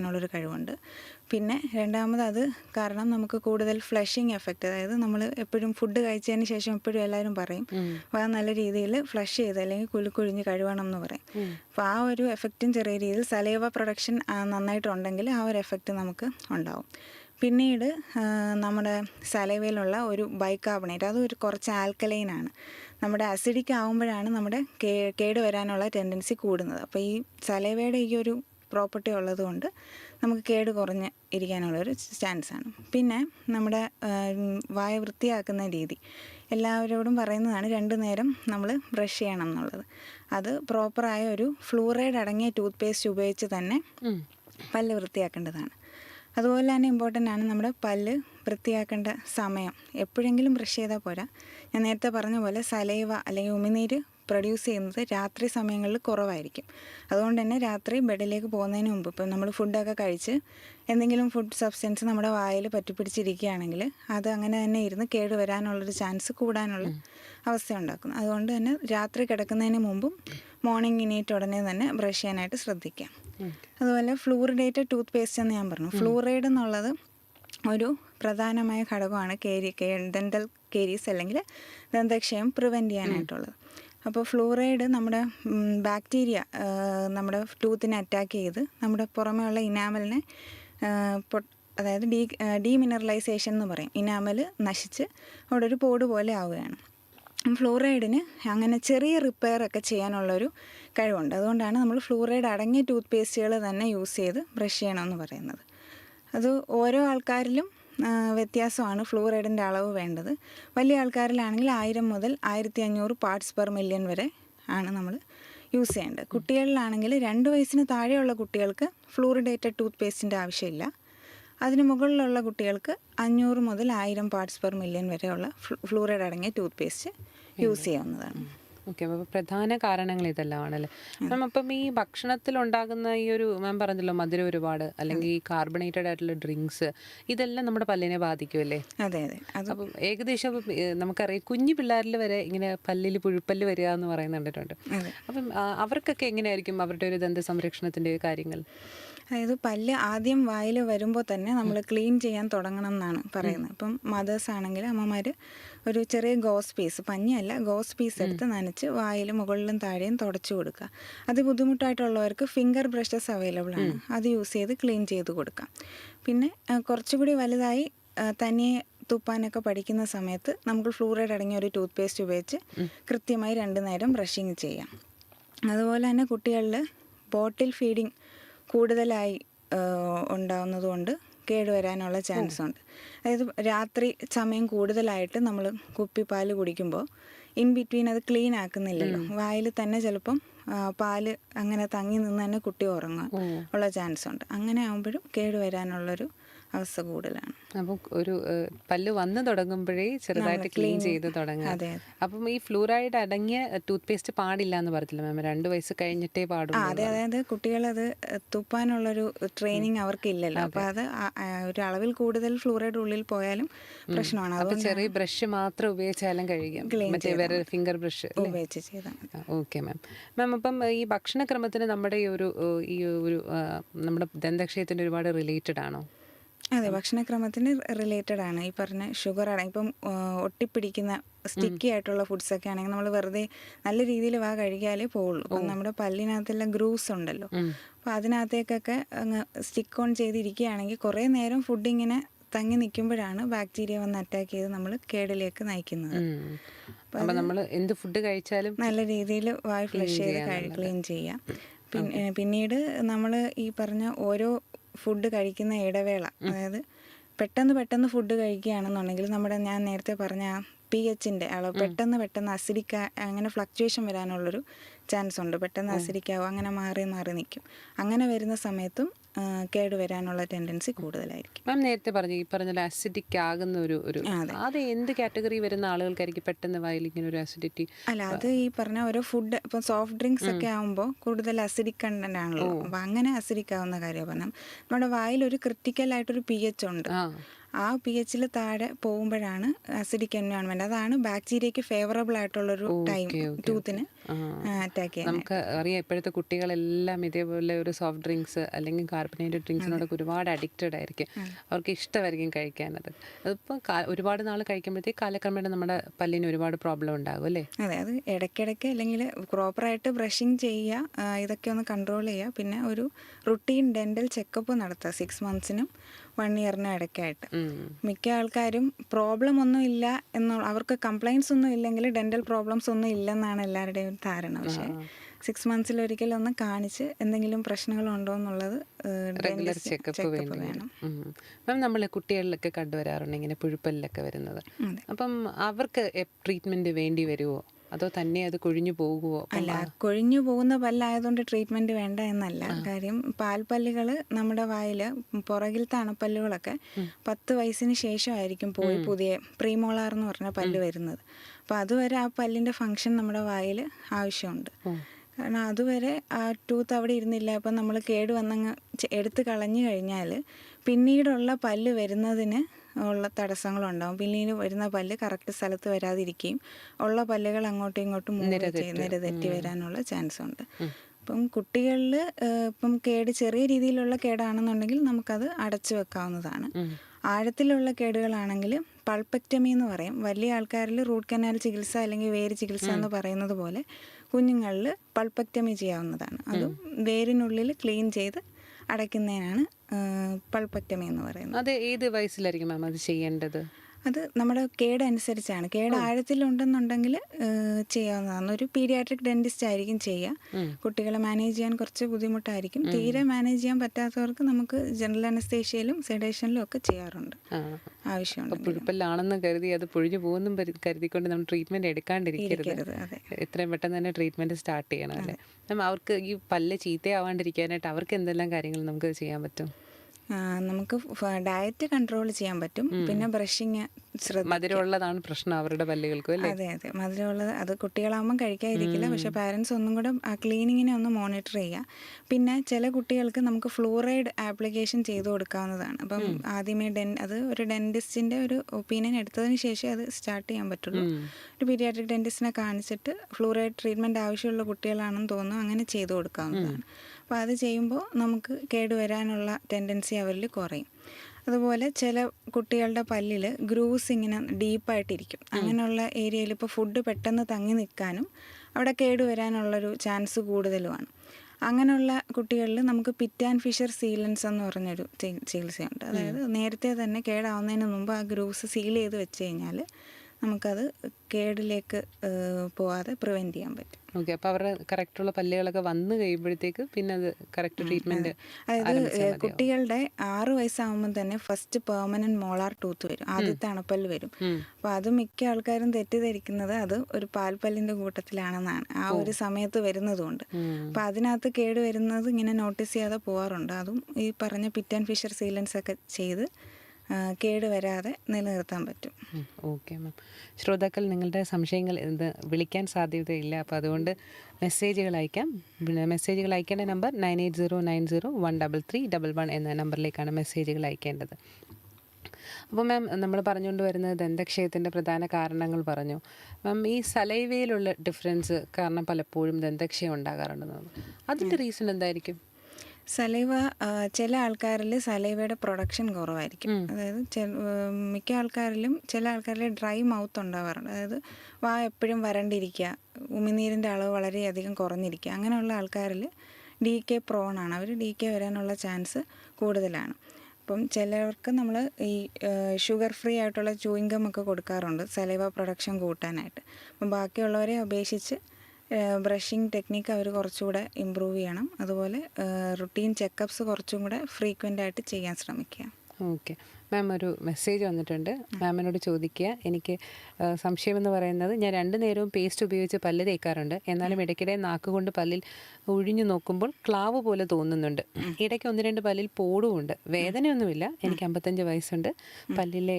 ാനുള്ളൊരു കഴിവുണ്ട്. പിന്നെ രണ്ടാമത് അത് കാരണം നമുക്ക് കൂടുതൽ ഫ്ലഷിങ് എഫക്റ്റ് അതായത് നമ്മൾ എപ്പോഴും ഫുഡ് കഴിച്ചതിന് ശേഷം എപ്പോഴും എല്ലാവരും പറയും അത് നല്ല രീതിയിൽ ഫ്ലഷ് ചെയ്ത് അല്ലെങ്കിൽ കുലുക്കുഴിഞ്ഞ് കഴുകണം എന്ന് പറയും. അപ്പോൾ ആ ഒരു എഫക്റ്റും ചെറിയ രീതിയിൽ സലൈവ പ്രൊഡക്ഷൻ നന്നായിട്ടുണ്ടെങ്കിൽ ആ ഒരു എഫക്റ്റ് നമുക്ക് ഉണ്ടാവും. പിന്നീട് നമ്മുടെ സലൈവയിലുള്ള ഒരു ബൈകാർബണേറ്റ് അത് ഒരു കുറച്ച് ആൽക്കലൈനാണ് നമ്മുടെ അസിഡിക് ആകുമ്പോഴാണ് നമ്മുടെ കേ കേട് വരാനുള്ള ടെൻഡൻസി കൂടുന്നത്. അപ്പോൾ ഈ സലൈവയുടെ ഈ ഒരു പ്രോപ്പർട്ടി ഉള്ളതുകൊണ്ട് നമുക്ക് കേട് കുറഞ്ഞ് ഇരിക്കാനുള്ളൊരു ചാൻസാണ്. പിന്നെ നമ്മുടെ വായ വൃത്തിയാക്കുന്ന രീതി. എല്ലാവരോടും പറയുന്നതാണ് രണ്ട് നേരം നമ്മൾ ബ്രഷ് ചെയ്യണം എന്നുള്ളത്. അത് പ്രോപ്പറായ ഒരു ഫ്ലൂറൈഡ് അടങ്ങിയ ടൂത്ത് പേസ്റ്റ് ഉപയോഗിച്ച് തന്നെ പല്ല് വൃത്തിയാക്കേണ്ടതാണ്. അതുപോലെ തന്നെ ഇമ്പോർട്ടന്റ് ആണ് നമ്മുടെ പല്ല് വൃത്തിയാക്കേണ്ട സമയം. എപ്പോഴെങ്കിലും ബ്രഷ് ചെയ്താൽ പോരാ. ഞാൻ നേരത്തെ പറഞ്ഞ പോലെ സലൈവ അല്ലെങ്കിൽ ഉമിനീര് പ്രൊഡ്യൂസ് ചെയ്യുന്നത് രാത്രി സമയങ്ങളിൽ കുറവായിരിക്കും. അതുകൊണ്ട് തന്നെ രാത്രി ബെഡിലേക്ക് പോകുന്നതിന് മുമ്പ് ഇപ്പം നമ്മൾ ഫുഡൊക്കെ കഴിച്ച് എന്തെങ്കിലും ഫുഡ് സബ്സ്റ്റൻസ് നമ്മുടെ വായിൽ പറ്റിപ്പിടിച്ചിരിക്കുകയാണെങ്കിൽ അത് അങ്ങനെ തന്നെ ഇരുന്ന് കേട് വരാനുള്ളൊരു ചാൻസ് കൂടാനുള്ള അവസ്ഥ ഉണ്ടാക്കുന്നു. അതുകൊണ്ട് തന്നെ രാത്രി കിടക്കുന്നതിന് മുമ്പും മോർണിംഗ് ഇനിയിട്ട് ഉടനെ തന്നെ ബ്രഷ് ചെയ്യാനായിട്ട് ശ്രദ്ധിക്കാം അതുപോലെ ഫ്ലൂറിഡേറ്റഡ് ടൂത്ത് പേസ്റ്റ് എന്ന് ഞാൻ പറഞ്ഞു. ഫ്ലൂറൈഡ് എന്നുള്ളത് ഒരു പ്രധാനമായ ഘടകമാണ് കേരി ഡെന്റൽ കേരീസ് അല്ലെങ്കിൽ ദന്തക്ഷയം പ്രിവെന്റ് ചെയ്യാനായിട്ടുള്ളത്. അപ്പോൾ ഫ്ലൂറൈഡ് നമ്മുടെ ബാക്ടീരിയ നമ്മുടെ ടൂത്തിനെ അറ്റാക്ക് ചെയ്ത് നമ്മുടെ പുറമേയുള്ള ഇനാമലിനെ അതായത് ഡീ ഡീമിനറലൈസേഷൻ എന്ന് പറയും. ഇനാമൽ നശിച്ച് അവിടെ ഒരു പോട് പോലെ ആവുകയാണ്. ഫ്ലൂറൈഡിന് അങ്ങനെ ചെറിയ റിപ്പയർ ഒക്കെ ചെയ്യാനുള്ളൊരു കഴിവുണ്ട്. അതുകൊണ്ടാണ് നമ്മൾ ഫ്ലൂറൈഡ് അടങ്ങിയ ടൂത്ത് പേസ്റ്റുകൾ തന്നെ യൂസ് ചെയ്ത് ബ്രഷ് ചെയ്യണമെന്ന് പറയുന്നത്. അത് ഓരോ ആൾക്കാരിലും വ്യത്യാസമാണ് ഫ്ലൂറൈഡിന്റെ അളവ് വേണ്ടത്. വലിയ ആൾക്കാരിലാണെങ്കിൽ ആയിരം മുതൽ ആയിരത്തി അഞ്ഞൂറ് പാർട്സ് പെർ മില്യൺ വരെ ആണ് നമ്മൾ യൂസ് ചെയ്യേണ്ടത്. കുട്ടികളിലാണെങ്കിൽ രണ്ട് വയസ്സിന് താഴെയുള്ള കുട്ടികൾക്ക് ഫ്ലൂറിഡേറ്റഡ് ടൂത്ത് പേസ്റ്റിന്റെ ആവശ്യമില്ല. അതിന് മുകളിലുള്ള കുട്ടികൾക്ക് അഞ്ഞൂറ് മുതൽ ആയിരം പാർട്സ് പെർ മില്യൺ വരെയുള്ള ഫ്ലൂറൈഡ് അടങ്ങിയ ടൂത്ത് പേസ്റ്റ് യൂസ് ചെയ്യാവുന്നതാണ്. ഓക്കെ അപ്പോൾ പ്രധാന കാരണങ്ങൾ ഇതെല്ലാം ആണല്ലേ മാം അപ്പം ഈ ഭക്ഷണത്തിൽ ഉണ്ടാകുന്ന ഈ ഒരു മാം പറഞ്ഞല്ലോ മധുരം ഒരുപാട് അല്ലെങ്കിൽ ഈ കാർബണേറ്റഡ് ആയിട്ടുള്ള ഡ്രിങ്ക്സ് ഇതെല്ലാം നമ്മുടെ പല്ലിനെ ബാധിക്കുമല്ലേ അതെ അതെ. അപ്പം ഏകദേശം നമുക്കറിയാം കുഞ്ഞു പിള്ളേരിൽ വരെ ഇങ്ങനെ പല്ലിൽ പുഴുപ്പല്ല് വരിക എന്ന് പറയുന്നുണ്ടിട്ടുണ്ട് അപ്പം അവർക്കൊക്കെ എങ്ങനെയായിരിക്കും അവരുടെ ഒരു ദന്ത സംരക്ഷണത്തിന്റെ കാര്യങ്ങൾ? അതായത് പല്ല് ആദ്യം വായിൽ വരുമ്പോൾ തന്നെ നമ്മൾ ക്ലീൻ ചെയ്യാൻ തുടങ്ങണം എന്നാണ് പറയുന്നത്. ഇപ്പം മദേഴ്സ് ആണെങ്കിൽ അമ്മമാർ ഒരു ചെറിയ ഗോസ് പീസ് പഞ്ഞിയല്ല ഗോസ് പീസ് എടുത്ത് നനച്ച് വായിലും മുകളിലും താഴെയും തുടച്ചു കൊടുക്കുക. അത് ബുദ്ധിമുട്ടായിട്ടുള്ളവർക്ക് ഫിംഗർ ബ്രഷസ് അവൈലബിൾ ആണ്. അത് യൂസ് ചെയ്ത് ക്ലീൻ ചെയ്ത് കൊടുക്കാം. പിന്നെ കുറച്ചുകൂടി വലുതായി തനിയെ തുപ്പാനൊക്കെ പഠിക്കുന്ന സമയത്ത് നമുക്ക് ഫ്ലൂറൈഡ് അടങ്ങിയ ഒരു ടൂത്ത് പേസ്റ്റ് ഉപയോഗിച്ച് കൃത്യമായി രണ്ട് നേരം ബ്രഷിങ് ചെയ്യാം. അതുപോലെ തന്നെ കുട്ടികളിൽ ബോട്ടിൽ ഫീഡിങ് കൂടുതലായി ഉണ്ടാവുന്നത് കൊണ്ട് കേടുവരാനുള്ള ചാൻസ് ഉണ്ട് അതായത് രാത്രി സമയം കൂടുതലായിട്ട് നമ്മൾ കുപ്പിപ്പാൽ കുടിക്കുമ്പോൾ ഇൻ ബിറ്റ്വീൻ അത് ക്ലീൻ ആക്കുന്നില്ലല്ലോ. വായിൽ തന്നെ ചിലപ്പം പാൽ അങ്ങനെ തങ്ങി നിന്ന് തന്നെ കുട്ടി ഉറങ്ങാൻ ഉള്ള ചാൻസ് ഉണ്ട് അങ്ങനെ ആകുമ്പോഴും കേടുവരാനുള്ളൊരു അവസ്ഥ കൂടുതലാണ്. അപ്പോൾ ഒരു പല്ല് വന്ന് തുടങ്ങുമ്പോഴേ ചെറുതായിട്ട് ക്ലീൻ ചെയ്ത് തുടങ്ങുക. അതെ, അപ്പം ഈ ഫ്ലൂറൈഡ് അടങ്ങിയ ടൂത്ത് പേസ്റ്റ് പാടില്ല എന്ന് പറഞ്ഞില്ല മാം? രണ്ട് വയസ്സ് കഴിഞ്ഞിട്ടേ പാടുള്ളൂ അതെ അതായത് കുട്ടികളത് തുപ്പാനുള്ളൊരു ട്രെയിനിങ് അവർക്ക് ഇല്ലല്ലോ അപ്പോൾ അത് ഒരു അളവിൽ കൂടുതൽ ഫ്ലൂറൈഡ് ഉള്ളിൽ പോയാലും പ്രശ്നമാണ്. അപ്പൊ ചെറിയ ബ്രഷ് മാത്രം ഉപയോഗിച്ചാലും കഴിയും. മറ്റേ വേറെ ഫിംഗർ ബ്രഷ് ഉപയോഗിച്ച് ചെയ്താൽ ഓക്കെ മാം മാം അപ്പം ഈ ഭക്ഷണക്രമത്തിന് നമ്മുടെ ഈ ഒരു ഈ ഒരു നമ്മുടെ ദന്തക്ഷയത്തിന് ഒരുപാട് റിലേറ്റഡ് ആണോ? അതെ ഭക്ഷണക്രമത്തിന് റിലേറ്റഡ് ആണ്. ഈ പറഞ്ഞ ഷുഗർ ആണ്. ഇപ്പം ഒട്ടിപ്പിടിക്കുന്ന സ്റ്റിക്കി ആയിട്ടുള്ള ഫുഡ്സ് ഒക്കെ ആണെങ്കിൽ നമ്മൾ വെറുതെ നല്ല രീതിയിൽ വാ കഴിക്കാലേ പോവുള്ളൂ. അപ്പം നമ്മുടെ പല്ലിനകത്തെല്ലാം ഗ്രൂസ് ഉണ്ടല്ലോ. അപ്പോൾ അതിനകത്തേക്കൊക്കെ അങ്ങ് സ്റ്റിക്ക് ഓൺ ചെയ്തിരിക്കുകയാണെങ്കിൽ കുറേ നേരം ഫുഡ് ഇങ്ങനെ തങ്ങി നിൽക്കുമ്പോഴാണ് ബാക്ടീരിയ വന്ന് അറ്റാക്ക് ചെയ്ത് നമ്മൾ കേടിലേക്ക് നയിക്കുന്നത്. അപ്പം നമ്മൾ എന്ത് ഫുഡ് കഴിച്ചാലും നല്ല രീതിയിൽ വായ് ഫ്ലഷ് ചെയ്ത് ക്ലീൻ ചെയ്യാം. പിന്നെ പിന്നീട് നമ്മൾ ഈ പറഞ്ഞ ഓരോ ഫുഡ് കഴിക്കുന്ന ഇടവേള. അതായത് പെട്ടെന്ന് പെട്ടെന്ന് ഫുഡ് കഴിക്കുകയാണെന്നുണ്ടെങ്കിൽ നമ്മുടെ ഞാൻ നേരത്തെ പറഞ്ഞ പി എച്ചിന്റെ അളവ് പെട്ടെന്ന് പെട്ടെന്ന് അസിഡിക്ക അങ്ങനെ ഫ്ലക്ച്വേഷൻ വരാനുള്ളൊരു ചാൻസ് ഉണ്ട്. പെട്ടെന്ന് അസിഡിക്കാവും അങ്ങനെ മാറി മാറി നിൽക്കും. അങ്ങനെ വരുന്ന സമയത്തും ആ, കേട് വരാനുള്ള ടെൻഡൻസി കൂടുതലായിരിക്കും. മാം നേരത്തെ പറഞ്ഞു ഈ പറഞ്ഞ അസിഡിക് ആകുന്ന ഒരു ഒരു അത്. എന്ത് കാറ്റഗറി വരുന്ന ആളുകൾക്കായിരിക്കും പെട്ടെന്ന് വായിൽ ഇങ്ങനെ ഒരു അസിഡിറ്റി അല്ല അത് ഈ പറഞ്ഞ ഓരോ ഫുഡ് ഇപ്പം സോഫ്റ്റ് ഡ്രിങ്ക്സ് ഒക്കെ ആകുമ്പോൾ കൂടുതൽ അസിഡിക് കണ്ടന്റ് ആണല്ലോ അപ്പം അങ്ങനെ അസിഡിക് ആവുന്ന കാര്യം പറഞ്ഞാൽ നമ്മുടെ വായിൽ ഒരു ക്രിട്ടിക്കൽ ആയിട്ടൊരു പി എച്ച് ഉണ്ട് ആ പി എച്ചിൽ താഴെ പോകുമ്പോഴാണ് അസിഡിക് എൻവയോൺമെന്റ് അതാണ് ബാക്ടീരിയക്ക് ഫേവറബിൾ ആയിട്ടുള്ള ഒരു ടൈം ടൂത്തിന് അറ്റാക്ക് ചെയ്യാൻ. നമുക്ക് അറിയാം ഇപ്പോഴത്തെ കുട്ടികളെല്ലാം ഇതേപോലെ ഒരു സോഫ്റ്റ് ഡ്രിങ്ക്സ് അല്ലെങ്കിൽ കാർബണേറ്റഡ് ഡ്രിങ്ക്സിനോടൊക്കെ ഒരുപാട് അഡിക്റ്റഡ് ആയിരിക്കും. അവർക്ക് ഇഷ്ടമായിരിക്കും കഴിക്കാനത്. അതിപ്പോൾ ഒരുപാട് നാൾ കഴിക്കുമ്പോഴത്തേക്ക് കാലക്രമേണ നമ്മുടെ പല്ലിന് ഒരുപാട് പ്രോബ്ലം ഉണ്ടാകും അല്ലേ? അതെ അത് ഇടയ്ക്കിടയ്ക്ക് അല്ലെങ്കിൽ പ്രോപ്പറായിട്ട് ബ്രഷിങ് ചെയ്യുക ഇതൊക്കെ ഒന്ന് കൺട്രോൾ ചെയ്യുക. പിന്നെ ഒരു റുട്ടീൻ ഡെന്റൽ ചെക്കപ്പ് നടത്തുക. സിക്സ് മന്ത്സിനും വൺ ഇയറിനും ഇടയ്ക്കായിട്ട്. മിക്ക ആൾക്കാരും പ്രോബ്ലം ഒന്നും ഇല്ല എന്ന് അവർക്ക് കംപ്ലൈൻസ് ഒന്നും ഇല്ലെങ്കിൽ ഡെന്റൽ പ്രോബ്ലംസ് ഒന്നും ഇല്ലെന്നാണ് എല്ലാവരുടെയും ധാരണ. പക്ഷേ സിക്സ് മന്ത്സിൽ ഒരിക്കലും ഒന്ന് കാണിച്ച് എന്തെങ്കിലും പ്രശ്നങ്ങളുണ്ടോ എന്നുള്ളത് റെഗുലർ ചെക്കപ്പ് വേണം. മാം നമ്മൾ കുട്ടികളിലൊക്കെ കണ്ടുവരാറുണ്ട് ഇങ്ങനെ പുഴുപ്പല്ലൊക്കെ വരുന്നത്. അപ്പം അവർക്ക് ട്രീറ്റ്മെന്റ് വേണ്ടി വരുമോ അതോ തന്നെ അത് കൊഴിഞ്ഞു പോകുമോ അല്ല കൊഴിഞ്ഞു പോകുന്ന പല്ലായതുകൊണ്ട് ട്രീറ്റ്മെന്റ് വേണ്ട എന്നല്ല. കാര്യം പാൽപ്പല്ലുകൾ നമ്മുടെ വായിൽ പുറകിലത്തെ അണപ്പല്ലുകളൊക്കെ പത്ത് വയസ്സിന് ശേഷമായിരിക്കും പോയി പുതിയ പ്രീമോളാർ എന്ന് പറഞ്ഞ പല്ല് വരുന്നത്. അപ്പോൾ അതുവരെ ആ പല്ലിന്റെ ഫങ്ഷൻ നമ്മുടെ വായിൽ ആവശ്യമുണ്ട്. കാരണം അതുവരെ ആ ടൂത്ത് അവിടെ ഇരുന്നില്ല. അപ്പം നമ്മൾ കേട് വന്നങ്ങ് എടുത്ത് കളഞ്ഞു കഴിഞ്ഞാൽ പിന്നീടുള്ള പല്ല് വരുന്നതിന് ഉള്ള തടസ്സങ്ങളുണ്ടാവും. പിന്നീട് വരുന്ന പല്ല് കറക്റ്റ് സ്ഥലത്ത് വരാതിരിക്കുകയും ഉള്ള പല്ലുകൾ അങ്ങോട്ടും ഇങ്ങോട്ടും നിരതെറ്റി. വരാനുള്ള ചാൻസ് ഉണ്ട്. അപ്പം കുട്ടികളിൽ ഇപ്പം കേട് ചെറിയ രീതിയിലുള്ള കേടാണെന്നുണ്ടെങ്കിൽ നമുക്കത് അടച്ചു വെക്കാവുന്നതാണ്. ആഴത്തിലുള്ള കേടുകളാണെങ്കിൽ പൾപ്പക്ടമി എന്ന് പറയും. വലിയ ആൾക്കാരിൽ റൂട്ട് കനാൽ ചികിത്സ അല്ലെങ്കിൽ വേര് ചികിത്സ എന്ന് പറയുന്നത് പോലെ കുഞ്ഞുങ്ങളിൽ പൾപ്പക്ടമി ചെയ്യാവുന്നതാണ്. അതും വേരിനുള്ളിൽ ക്ലീൻ ചെയ്ത് അടയ്ക്കുന്നതിനാണ് പൾപ്പറ്റമി എന്ന് പറയുന്നത്. അതെ ഏത് വയസ്സിലായിരിക്കും മാം അത് ചെയ്യേണ്ടത്? അത് നമ്മുടെ കേട് അനുസരിച്ചാണ് കേട് ആഴത്തിലുണ്ടെന്നുണ്ടെങ്കിൽ ചെയ്യാവുന്നതാണ്. ഒരു പീഡിയാട്രിക് ഡെന്റിസ്റ്റ് ആയിരിക്കും ചെയ്യുക കുട്ടികളെ മാനേജ് ചെയ്യാൻ കുറച്ച് ബുദ്ധിമുട്ടായിരിക്കും. തീരെ മാനേജ് ചെയ്യാൻ പറ്റാത്തവർക്ക് നമുക്ക് ജനറൽ അനസ്തേഷ്യയിലും സെഡേഷനിലും ഒക്കെ ചെയ്യാറുണ്ട്. ആവശ്യമുണ്ട് പുഴുപ്പല്ലാണെന്ന് കരുതി അത് പൊഴിഞ്ഞു പോകുന്നും കരുതിക്കൊണ്ട് നമ്മൾ ട്രീറ്റ്മെന്റ് എടുക്കാണ്ടിരിക്കരുത്. എത്രയും പെട്ടെന്ന് തന്നെ ട്രീറ്റ്മെന്റ് സ്റ്റാർട്ട് ചെയ്യണം അല്ലേ? അവർക്ക് ഈ പല്ല് ചീത്തയാവാണ്ടിരിക്കാനായിട്ട് അവർക്ക് എന്തെല്ലാം കാര്യങ്ങൾ നമുക്ക് ചെയ്യാൻ പറ്റും? നമുക്ക് ഡയറ്റ് കൺട്രോൾ ചെയ്യാൻ പറ്റും. പിന്നെ ബ്രഷിങ് മധുരമുള്ളതാണ് പ്രശ്നം അവരുടെ പല്ലുകൾക്ക് അതെ അതെ. മധുരമുള്ളത് അത് കുട്ടികളാകുമ്പം കഴിക്കാതിരിക്കില്ല. പക്ഷെ പാരൻസ് ഒന്നും കൂടെ ആ ക്ലീനിങ്ങിനെ ഒന്ന് മോണിറ്റർ ചെയ്യുക. പിന്നെ ചില കുട്ടികൾക്ക് നമുക്ക് ഫ്ലൂറൈഡ് ആപ്ലിക്കേഷൻ ചെയ്ത് കൊടുക്കാവുന്നതാണ്. അപ്പം ആദ്യമേ ഡെൻ അത് ഒരു ഡെന്റിസ്റ്റിന്റെ ഒരു ഒപ്പീനിയൻ എടുത്തതിന് ശേഷം അത് സ്റ്റാർട്ട് ചെയ്യാൻ പറ്റുള്ളൂ. ഒരു പീരിയാട്രിക് ഡെന്റിസ്റ്റിനെ കാണിച്ചിട്ട് ഫ്ലൂറൈഡ് ട്രീറ്റ്മെന്റ് ആവശ്യമുള്ള കുട്ടികളാണെന്ന് തോന്നുന്നു. അങ്ങനെ ചെയ്ത് കൊടുക്കാവുന്നതാണ്. അപ്പോൾ അത് ചെയ്യുമ്പോൾ നമുക്ക് കേടുവരാനുള്ള ടെൻഡൻസി അവരിൽ കുറയും. അതുപോലെ ചില കുട്ടികളുടെ പല്ലിൽ ഗ്രൂസ് ഇങ്ങനെ ഡീപ്പായിട്ടിരിക്കും. അങ്ങനെയുള്ള ഏരിയയിൽ ഇപ്പോൾ ഫുഡ് പെട്ടെന്ന് തങ്ങി നിൽക്കാനും അവിടെ കേടുവരാനുള്ളൊരു ചാൻസ് കൂടുതലുമാണ്. അങ്ങനെയുള്ള കുട്ടികളിൽ നമുക്ക് പിറ്റ് ആൻഡ് ഫിഷർ സീലൻസ് എന്ന് പറഞ്ഞൊരു ചികിത്സയുണ്ട്. അതായത് നേരത്തെ തന്നെ കേടാവുന്നതിന് മുമ്പ് ആ ഗ്രൂസ് സീൽ ചെയ്ത് വെച്ച് കഴിഞ്ഞാൽ നമുക്കത് കേടിലേക്ക് പോവാതെ പ്രിവെന്റ് ചെയ്യാൻ പറ്റും. ഓക്കെ അപ്പൊ അവരുടെ കറക്റ്റുള്ള പല്ലുകളൊക്കെ വന്നു കഴിയുമ്പോഴത്തേക്ക് പിന്നെ അത് കറക്റ്റ് ട്രീറ്റ്മെന്റ് അതായത് കുട്ടികളുടെ ആറ് വയസ്സാകുമ്പോൾ തന്നെ ഫസ്റ്റ് പെർമനന്റ് മോളാർ ടൂത്ത് വരും. ആദ്യത്തെ അണപ്പല്ല് വരും. അപ്പോൾ അത് മിക്ക ആൾക്കാരും തെറ്റിദ്ധരിക്കുന്നത് അത് ഒരു പാൽപ്പല്ലിന്റെ കൂട്ടത്തിലാണെന്നാണ്. ആ ഒരു സമയത്ത് വരുന്നതുകൊണ്ട്. അപ്പോൾ അതിനകത്ത് കേട് വരുന്നത് ഇങ്ങനെ നോട്ടീസ് ചെയ്യാതെ പോകാറുണ്ട് അതും ഈ പറഞ്ഞ പിറ്റ് ആൻഡ് ഫിഷർ സീലൻസ് ഒക്കെ ചെയ്ത് ആ, കേട് വരാതെ നിലനിർത്താൻ പറ്റും. Okay ma'am. ശ്രോതാക്കൾ നിങ്ങളുടെ സംശയങ്ങൾ എന്ത് വിളിക്കാൻ സാധ്യതയില്ല. അപ്പോൾ അതുകൊണ്ട് മെസ്സേജുകൾ അയക്കാം. പിന്നെ മെസ്സേജുകൾ അയക്കേണ്ട number nine eight zero nine zero one double three double one എന്ന നമ്പറിലേക്കാണ് മെസ്സേജുകൾ അയക്കേണ്ടത്. അപ്പോൾ മാം നമ്മൾ പറഞ്ഞുകൊണ്ട് വരുന്നത് ദന്തക്ഷയത്തിന്റെ പ്രധാന കാരണങ്ങൾ പറഞ്ഞു. മാം ഈ സലൈവയിലുള്ള ഡിഫറൻസ് കാരണം പലപ്പോഴും ദന്തക്ഷയം ഉണ്ടാകാറുണ്ടെന്ന് അതിന്റെ റീസൺ എന്തായിരിക്കും? സലൈവ ചില ആൾക്കാരിൽ സലൈവയുടെ പ്രൊഡക്ഷൻ കുറവായിരിക്കും. അതായത് മിക്ക ആൾക്കാരിലും ചില ആൾക്കാരിൽ ഡ്രൈ മൗത്ത് ഉണ്ടാവാറുണ്ട്. അതായത് വാ എപ്പോഴും വരണ്ടിരിക്കുക ഉമിനീരിന്റെ അളവ് വളരെയധികം കുറഞ്ഞിരിക്കുക അങ്ങനെയുള്ള ആൾക്കാരിൽ ഡി കെ പ്രോണാണ് അവർ ഡി കെ വരാനുള്ള ചാൻസ് കൂടുതലാണ്. അപ്പം ചിലവർക്ക് നമ്മൾ ഈ ഷുഗർ ഫ്രീ ആയിട്ടുള്ള ചൂയിങ്കം ഒക്കെ കൊടുക്കാറുണ്ട് സലൈവ പ്രൊഡക്ഷൻ കൂട്ടാനായിട്ട്. അപ്പം ബാക്കിയുള്ളവരെ അപേക്ഷിച്ച് ബ്രഷിങ് ടെക്നിക്ക് അവർ കുറച്ചുകൂടെ ഇമ്പ്രൂവ് ചെയ്യണം. അതുപോലെ റുട്ടീൻ ചെക്കപ്സ് കുറച്ചും കൂടെ ഫ്രീക്വന്റ് ആയിട്ട് ചെയ്യാൻ ശ്രമിക്കുക. ഓക്കെ. മാം ഒരു മെസ്സേജ് വന്നിട്ടുണ്ട്. മാമിനോട് ചോദിക്കുക. എനിക്ക് സംശയം എന്ന് പറയുന്നത് ഞാൻ രണ്ട് നേരവും പേസ്റ്റ് ഉപയോഗിച്ച് പല്ല് തേക്കാറുണ്ട്. എന്നാലും ഇടയ്ക്കിടെ നാക്ക് കൊണ്ട് പല്ലിൽ ഒഴിഞ്ഞു നോക്കുമ്പോൾ ക്ലാവ് പോലെ തോന്നുന്നുണ്ട്. ഇടയ്ക്ക് ഒന്ന് രണ്ട് പല്ലിൽ പോടുമുണ്ട്. വേദനയൊന്നുമില്ല. എനിക്ക് അമ്പത്തഞ്ച് വയസ്സുണ്ട്. പല്ലിലെ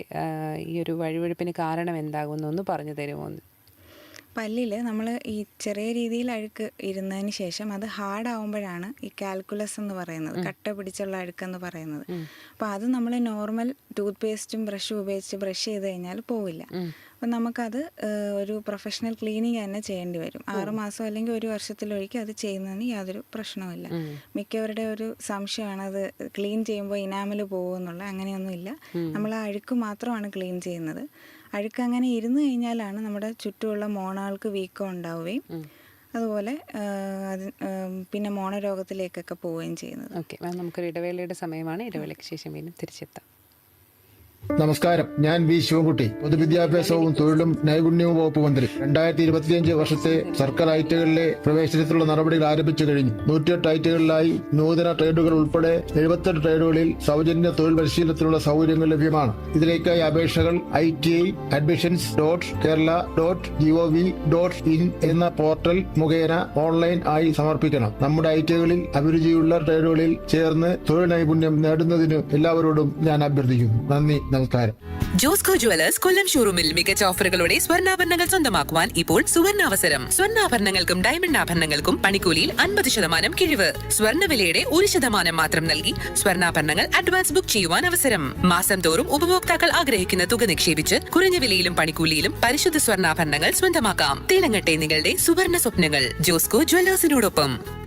ഈ ഒരു വഴുവഴുപ്പിന് കാരണം എന്താകുമെന്ന് ഒന്ന് പറഞ്ഞു തരുമോ എന്ന്. പല്ലിൽ നമ്മൾ ഈ ചെറിയ രീതിയിൽ അഴുക്ക് ഇരുന്നതിന് ശേഷം അത് ഹാർഡ് ആവുമ്പോഴാണ് ഈ കാൽക്കുലസ് എന്ന് പറയുന്നത് കട്ട പിടിച്ചുള്ള അഴുക്കെന്ന് പറയുന്നത്. അപ്പോൾ അത് നമ്മൾ നോർമൽ ടൂത്ത് പേസ്റ്റും ബ്രഷും ഉപയോഗിച്ച് ബ്രഷ് ചെയ്ത് കഴിഞ്ഞാൽ പോവില്ല. അപ്പം നമുക്കത് ഒരു പ്രൊഫഷണൽ ക്ലീനിങ് തന്നെ ചെയ്യേണ്ടി വരും. ആറുമാസം അല്ലെങ്കിൽ ഒരു വർഷത്തിലൊരിക്കൽ അത് ചെയ്യുന്നതിന് യാതൊരു പ്രശ്നവുമില്ല. മിക്കവരുടെ ഒരു സംശയമാണ് അത് ക്ലീൻ ചെയ്യുമ്പോൾ ഇനാമൽ പോകുമെന്നുള്ള അങ്ങനെയൊന്നുമില്ല. നമ്മൾ ആ അഴുക്ക് മാത്രമാണ് ക്ലീൻ ചെയ്യുന്നത്. അഴുക്ക് അങ്ങനെ ഇരുന്ന് കഴിഞ്ഞാലാണ് നമ്മുടെ ചുറ്റുമുള്ള മോണകൾക്ക് വീക്കം ഉണ്ടാവുകയും അതുപോലെ അത് പിന്നെ മോണരോഗത്തിലേക്കൊക്കെ പോവുകയും ചെയ്യുന്നത്. ഓക്കെ. നമുക്ക് നമുക്കൊരു ഇടവേളയുടെ സമയമാണ്. ഇടവേളയ്ക്ക് ശേഷം വീണ്ടും തിരിച്ചെത്താം. നമസ്കാരം. ഞാൻ വി ശിവൻകുട്ടി. പൊതുവിദ്യാഭ്യാസവും തൊഴിലും നൈപുണ്യവും വകുപ്പ് മന്ത്രി. രണ്ടായിരത്തി ഇരുപത്തിയഞ്ച് വർഷത്തെ സർക്കാർ ഐറ്റുകളിലെ പ്രവേശനത്തിലുള്ള നടപടികൾ ആരംഭിച്ചു കഴിഞ്ഞു. നൂറ്റിയെട്ട് ഐറ്റുകളിലായി നൂതന ട്രേഡുകൾ ഉൾപ്പെടെ എഴുപത്തെട്ട് ട്രേഡുകളിൽ സൗജന്യ തൊഴിൽ പരിശീലനത്തിനുള്ള സൗകര്യങ്ങൾ ലഭ്യമാണ്. ഇതിലേക്കായി അപേക്ഷകൾ I T I admissions dot Kerala dot G O V dot in എന്ന പോർട്ടൽ മുഖേന ഓൺലൈൻ ആയി സമർപ്പിക്കണം. നമ്മുടെ ഐറ്റുകളിൽ അഭിരുചിയുള്ള ട്രേഡുകളിൽ ചേർന്ന് തൊഴിൽ നൈപുണ്യം നേടുന്നതിന് എല്ലാവരോടും ഞാൻ അഭ്യർത്ഥിക്കുന്നു. നന്ദി. നമസ്കാരം. ജോസ്കോ ജുവലേഴ്സ് കൊല്ലം ഷോറൂമിൽ മികച്ച ഓഫറുകളോടെ സ്വർണാഭരണങ്ങൾ സ്വന്തമാക്കുവാൻ ഇപ്പോൾ സുവർണാവസരം സ്വർണാഭരണങ്ങൾക്കും ഡയമണ്ട് ആഭരണങ്ങൾക്കും പണിക്കൂലിയിൽ അൻപത് ശതമാനം കിഴിവ്. സ്വർണ വിലയുടെ ഒരു ശതമാനം മാത്രം നൽകി സ്വർണാഭരണങ്ങൾ അഡ്വാൻസ് ബുക്ക് ചെയ്യുവാൻ അവസരം. മാസം തോറും ഉപഭോക്താക്കൾ ആഗ്രഹിക്കുന്ന തുക നിക്ഷേപിച്ച് കുറഞ്ഞ വിലയിലും പണിക്കൂലിയിലും പരിശുദ്ധ സ്വർണാഭരണങ്ങൾ സ്വന്തമാക്കാം. തിളങ്ങട്ടെ നിങ്ങളുടെ സുവർണ സ്വപ്നങ്ങൾ. ജോസ്കോ ജുവലേഴ്സിനോടൊപ്പം